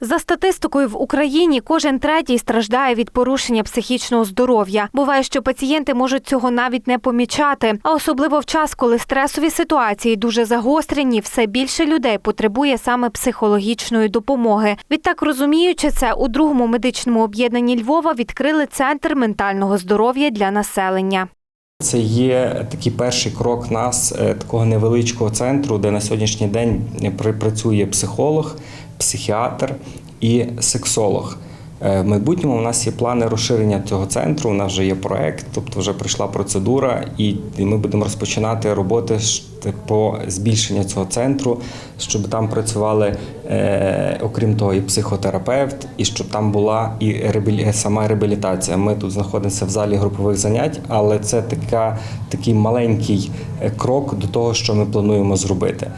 За статистикою в Україні кожен третій страждає від порушення психічного здоров'я. Буває, що пацієнти можуть цього навіть не помічати. А особливо в час, коли стресові ситуації дуже загострені, все більше людей потребує саме психологічної допомоги. Відтак, розуміючи це, у другому медичному об'єднанні Львова відкрили центр ментального здоров'я для населення. Це є такий перший крок нас, е, такого невеличкого центру, де на сьогоднішній день при- працює психолог, психіатр і сексолог. Е, В майбутньому у нас є плани розширення цього центру. У нас вже є проект, тобто вже прийшла процедура, і ми будемо розпочинати роботи по збільшенню цього центру, щоб там працювали, е, окрім того, і психотерапевт, і щоб там була і реабілі- сама реабілітація. Ми тут знаходимося в залі групових занять, але це така, такий маленький е, крок до того, що ми плануємо зробити.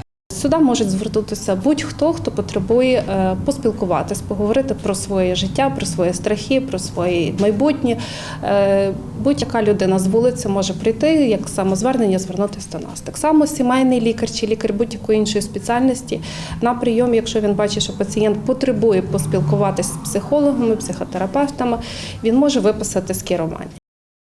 Сюди можуть звернутися будь-хто, хто потребує е, поспілкуватись, поговорити про своє життя, про свої страхи, про своє майбутнє. Е, Будь-яка людина з вулиці може прийти, як самозвернення, звернутися до нас. Так само сімейний лікар чи лікар будь-якої іншої спеціальності на прийом, якщо він бачить, що пацієнт потребує поспілкуватися з психологами, психотерапевтами, він може виписати скерування.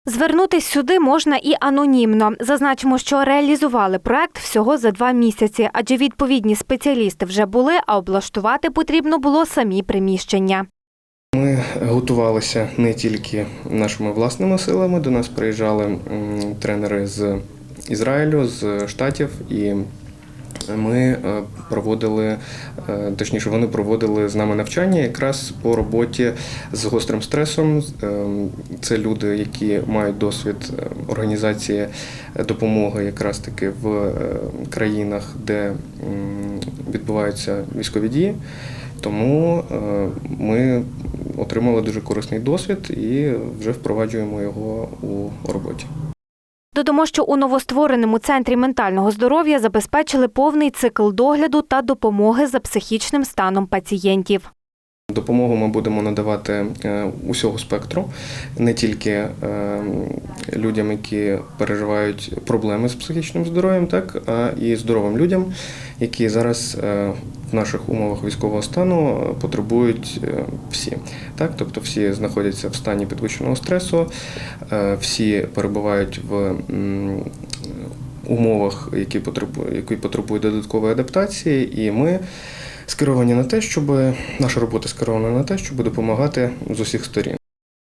Звернутись сюди можна і анонімно. Зазначимо, що реалізували проект всього за два місяці, адже відповідні спеціалісти вже були, а облаштувати потрібно було самі приміщення. Ми готувалися не тільки нашими власними силами. До нас приїжджали тренери з Ізраїлю, з Штатів, і ми е, проводили, е, точніше, вони проводили з нами навчання якраз по роботі з гострим стресом. Е, Це люди, які мають досвід організації допомоги якраз таки в країнах, де відбуваються військові дії. Тому ми отримали дуже корисний досвід і вже впроваджуємо його у роботі. Додамо, що у новоствореному центрі ментального здоров'я забезпечили повний цикл догляду та допомоги за психічним станом пацієнтів. Допомогу ми будемо надавати е, усього спектру, не тільки е, людям, які переживають проблеми з психічним здоров'ям, так а і здоровим людям, які зараз е, наших умовах військового стану е, потребують е, всі. Так, тобто всі знаходяться в стані підвищеного стресу, е, всі перебувають в умовах, які потребують, які потребують додаткової адаптації, і ми скеровані на те, щоб наша робота скерована на те, щоб допомагати з усіх сторін.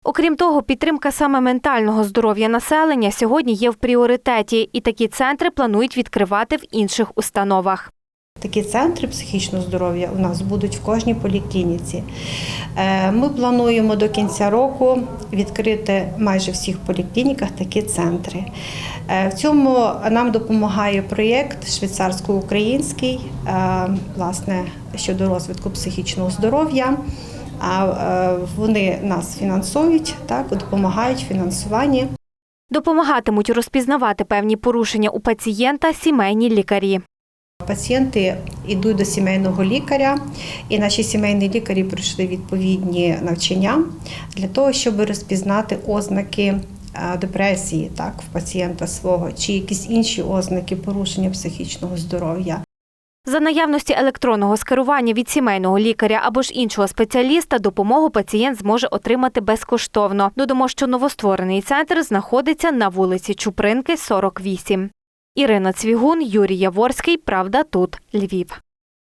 Окрім того, підтримка саме ментального здоров'я населення сьогодні є в пріоритеті, і такі центри планують відкривати в інших установах. Такі центри психічного здоров'я у нас будуть в кожній поліклініці. Е, Ми плануємо до кінця року відкрити майже всіх поліклініках такі центри. Е, В цьому нам допомагає проєкт швейцарсько-український, е, власне, щодо розвитку психічного здоров'я. А вони нас фінансують, так, допомагають в фінансуванні. Допомагатимуть розпізнавати певні порушення у пацієнта сімейні лікарі. Пацієнти йдуть до сімейного лікаря, і наші сімейні лікарі пройшли відповідні навчання для того, щоб розпізнати ознаки е, депресії так, в пацієнта свого чи якісь інші ознаки порушення психічного здоров'я. За наявності електронного скерування від сімейного лікаря або ж іншого спеціаліста допомогу пацієнт зможе отримати безкоштовно. Додамо, що новостворений центр знаходиться на вулиці Чупринки, 48. Ірина Цвігун, Юрій Яворський. Правда, тут Львів.